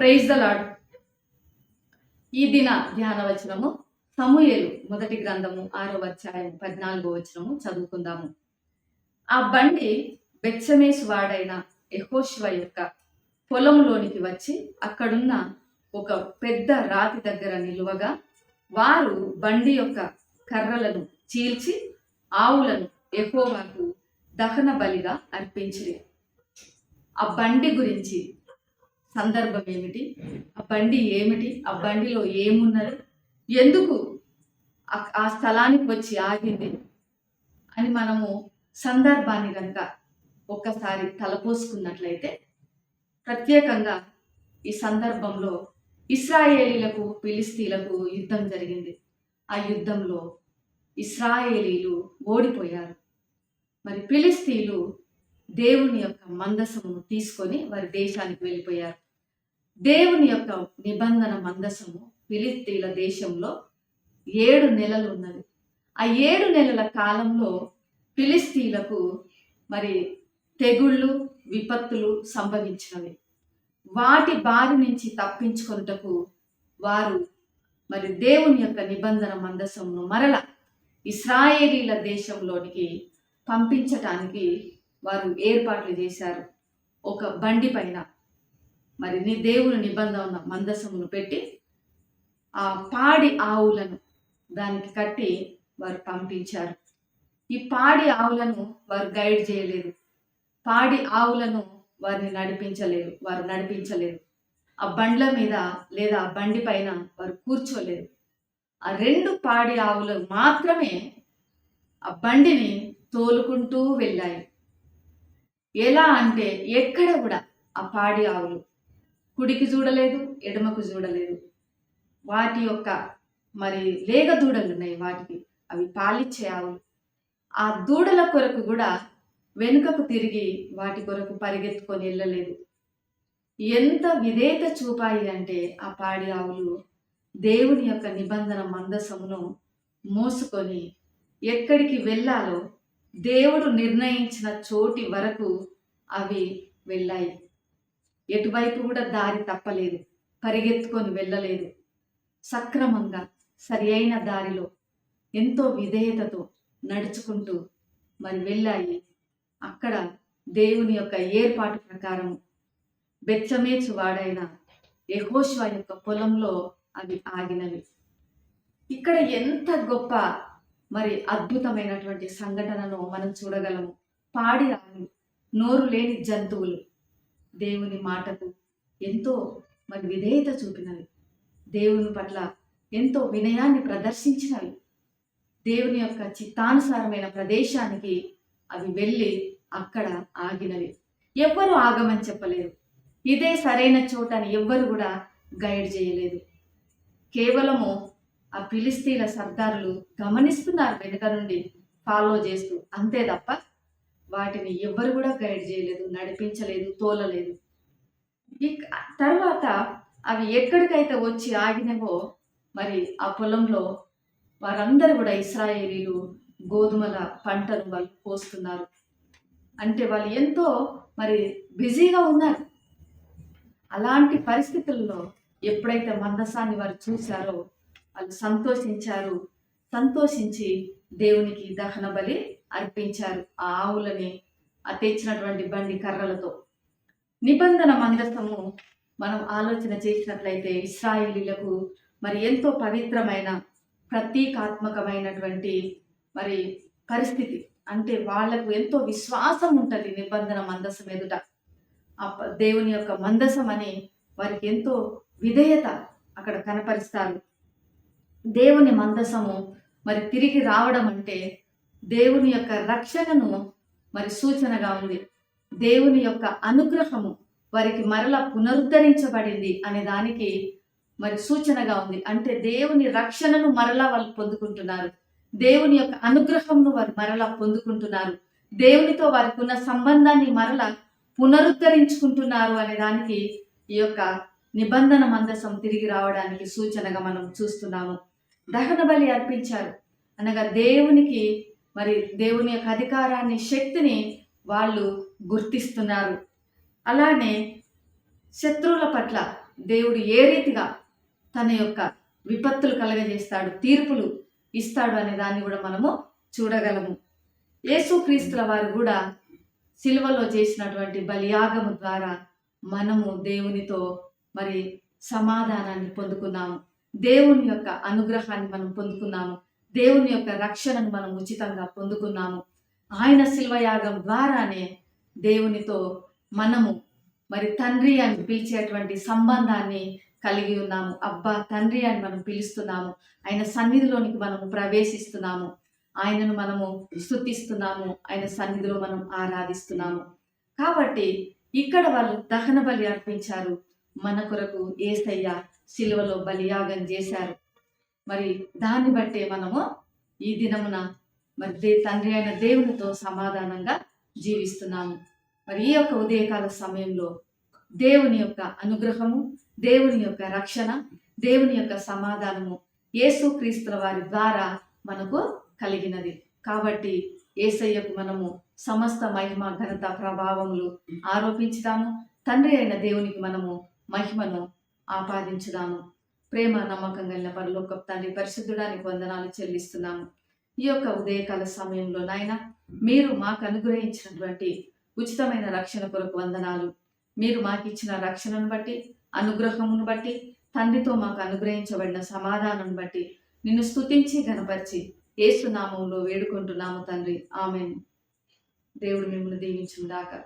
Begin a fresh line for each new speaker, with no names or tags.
Praise the lord ఈ దిన ధ్యాన వచనము సమూహలు మొదటి గ్రంథము ఆరో అధ్యాయం పద్నాలుగో వచనము చదువుకుందాము. ఆ బండి బెచ్చమేసు వాడైన యహోశివ యొక్క పొలంలోనికి వచ్చి అక్కడున్న ఒక పెద్ద రాతి దగ్గర నిలువగా వారు బండి యొక్క కర్రలను చీల్చి ఆవులను ఎహోవాకు దహన బలిగా అర్పించిరి. ఆ బండి గురించి సందర్భం ఏమిటి? ఆ బండి ఏమిటి? ఆ బండిలో ఏమున్నది? ఎందుకు ఆ- స్థలానికి వచ్చి ఆగింది? అని మనము సందర్భాన్ని కనుక ఒక్కసారి తలపోసుకున్నట్లయితే ప్రత్యేకంగా ఈ సందర్భంలో ఇస్రాయేలీలకు పిలిస్తీలకు యుద్ధం జరిగింది. ఆ యుద్ధంలో ఇస్రాయేలీలు ఓడిపోయారు. మరి పిలిస్తీలు దేవుని యొక్క మందసమును తీసుకొని వారి దేశానికి వెళ్ళిపోయారు. దేవుని యొక్క నిబంధన మందసము ఫిలిస్తీన్ల దేశంలో ఏడు నెలలు ఉన్నది. ఆ ఏడు నెలల కాలంలో ఫిలిస్తీన్లకు మరి తెగుళ్ళు విపత్తులు సంభవించినవి. వాటి బారి నుంచి తప్పించుకొనుటకు వారు మరి దేవుని యొక్క నిబంధన మందసమును మరల ఇస్రాయేలీల దేశంలోనికి పంపించటానికి వారు ఏర్పాట్లు చేశారు. ఒక బండి పైన మరి నీ దేవుని నిబంధన మందసమును పెట్టి ఆ పాడి ఆవులను దానికి కట్టి వారు పంపించారు. ఈ పాడి ఆవులను వారు గైడ్ చేయలేదు. పాడి ఆవులను వారిని నడిపించలేరు వారు నడిపించలేదు. ఆ బండ్ల మీద లేదా ఆ బండి పైన వారు కూర్చోలేదు. ఆ రెండు పాడి ఆవులు మాత్రమే ఆ బండిని తోలుకుంటూ వెళ్ళాయి. ఎలా అంటే ఎక్కడ కూడా ఆ పాడి ఆవులు కుడికి చూడలేదు ఎడమకు చూడలేదు. వాటి యొక్క మరి లేగ దూడలు ఉన్నాయి వాటికి. అవి పాలిచ్చే ఆవులు. ఆ దూడల కొరకు కూడా వెనుకకు తిరిగి వాటి కొరకు పరిగెత్తుకొని వెళ్ళలేదు. ఎంత విధేయత చూపాయి అంటే ఆ పాడి ఆవులు దేవుని యొక్క నిబంధన మందసమును మోసుకొని ఎక్కడికి వెళ్ళాలో దేవుడు నిర్ణయించిన చోటి వరకు అవి వెళ్ళాయి. ఎటువైపు కూడా దారి తప్పలేదు. పరిగెత్తుకొని వెళ్ళలేదు. సక్రమంగా సరి అయిన దారిలో ఎంతో విధేయతతో నడుచుకుంటూ మరి వెళ్ళాయి. అక్కడ దేవుని యొక్క ఏర్పాటు ప్రకారం బెచ్చమేచు వాడైన యెహోషువ యొక్క పొలంలో అవి ఆగినవి. ఇక్కడ ఎంత గొప్ప మరి అద్భుతమైనటువంటి సంఘటనను మనం చూడగలము. పాడి ఆవులు నోరు లేని జంతువులు. దేవుని మాటకు ఎంతో మరి విధేయత చూపినవి. దేవుని పట్ల ఎంతో వినయాన్ని ప్రదర్శించినవి. దేవుని యొక్క చిత్తానుసారమైన ప్రదేశానికి అవి వెళ్ళి అక్కడ ఆగినవి. ఎవ్వరూ ఆగమని చెప్పలేదు. ఇదే సరైన చోట అని ఎవ్వరు కూడా గైడ్ చేయలేదు. కేవలము ఆ ఫిలిస్తీన్ల సర్దారులు గమనిస్తున్నారు వెనుక నుండి ఫాలో చేస్తూ. అంతే తప్ప వాటిని ఎవ్వరు కూడా గైడ్ చేయలేదు నడిపించలేదు తోలలేదు. తర్వాత అవి ఎక్కడికైతే వచ్చి ఆగినవో మరి ఆ పొలంలో వారందరూ కూడా ఇస్రాయేలీలు గోధుమల పంటను వాళ్ళు పోస్తున్నారు అంటే వాళ్ళు ఎంతో మరి బిజీగా ఉన్నారు. అలాంటి పరిస్థితుల్లో ఎప్పుడైతే మందసాన్ని వారు చూశారో వాళ్ళు సంతోషించారు. సంతోషించి దేవునికి దహన బలి అర్పించారు ఆ ఆవులని ఆ తెచ్చినటువంటి బండి కర్రలతో. నిబంధన మందసము మనం ఆలోచన చేసినట్లయితే ఇస్రాయిలీలకు మరి ఎంతో పవిత్రమైన ప్రతీకాత్మకమైనటువంటి మరి పరిస్థితి. అంటే వాళ్ళకు ఎంతో విశ్వాసం ఉంటుంది నిబంధన మందసం ఎదుట. ఆ దేవుని యొక్క మందసం అని వారికి ఎంతో విధేయత అక్కడ కనపరుస్తారు. దేవుని మందసము మరి తిరిగి రావడం అంటే దేవుని యొక్క రక్షణను మరి సూచనగా ఉంది. దేవుని యొక్క అనుగ్రహము వారికి మరల పునరుద్ధరించబడింది అనే దానికి మరి సూచనగా ఉంది. అంటే దేవుని రక్షణను మరలా వాళ్ళు పొందుకుంటున్నారు. దేవుని యొక్క అనుగ్రహంను వారు మరలా పొందుకుంటున్నారు. దేవునితో వారికి ఉన్న సంబంధాన్ని మరలా పునరుద్ధరించుకుంటున్నారు అనే దానికి ఈ యొక్క నిబంధన మందసం తిరిగి రావడానికి సూచనగా మనం చూస్తున్నాము. దహన బలి అర్పించారు. అనగా దేవునికి మరి దేవుని యొక్క అధికారాన్ని శక్తిని వాళ్ళు గుర్తిస్తున్నారు. అలానే శత్రువుల పట్ల దేవుడు ఏ రీతిగా తన యొక్క విపత్తులు కలగజేస్తాడు తీర్పులు ఇస్తాడు అనే దాన్ని కూడా మనము చూడగలము. యేసుక్రీస్తుల వారు కూడా సిల్వలో చేసినటువంటి బలియాగము ద్వారా మనము దేవునితో మరి సమాధానాన్ని పొందుకున్నాము. దేవుని యొక్క అనుగ్రహాన్ని మనం పొందుకున్నాము. దేవుని యొక్క రక్షణను మనం ఉచితంగా పొందుకున్నాము. ఆయన శిల్వయాగం ద్వారానే దేవునితో మనము మరి తండ్రి అని పిలిచేటువంటి సంబంధాన్ని కలిగి ఉన్నాము. అబ్బా తండ్రి అని మనం పిలుస్తున్నాము. ఆయన సన్నిధిలోనికి మనము ప్రవేశిస్తున్నాము. ఆయనను మనము స్థుతిస్తున్నాము. ఆయన సన్నిధిలో మనం ఆరాధిస్తున్నాము. కాబట్టి ఇక్కడ వాళ్ళు దహన బలి అర్పించారు. మన కొరకు ఏసయ్య శిలువలో బలియాగం చేశారు. మరి దాన్ని బట్టే మనము ఈ దినమున మరి దే తండ్రి అయిన దేవునితో సమాధానంగా జీవిస్తున్నాము. మరి ఈ యొక్క ఉదయకాల సమయంలో దేవుని యొక్క అనుగ్రహము దేవుని యొక్క రక్షణ దేవుని యొక్క సమాధానము యేసుక్రీస్తుల వారి ద్వారా మనకు కలిగినది. కాబట్టి ఏసయ్యకు మనము సమస్త మహిమ ఘనత ప్రభావములు ఆరోపించుతాము. తండ్రి అయిన దేవునికి మనము మహిమను ఆపాదించుదాము. ప్రేమ నమ్మకం కలిగిన పరలోక తండ్రి పరిశుద్ధుడానికి వందనాలు చెల్లిస్తున్నాము. ఈ యొక్క ఉదయకాల సమయంలో నాయన మీరు మాకు అనుగ్రహించినటువంటి ఉచితమైన రక్షణ కొరకు వందనాలు. మీరు మాకు ఇచ్చిన రక్షణను బట్టి అనుగ్రహమును బట్టి తండ్రితో మాకు అనుగ్రహించబడిన సమాధానం బట్టి నిన్ను స్తుతించి గనపరిచి ఏసునామంలో వేడుకుంటున్నాము తండ్రి. ఆమెను. దేవుడు మిమ్మల్ని దీవించుగాక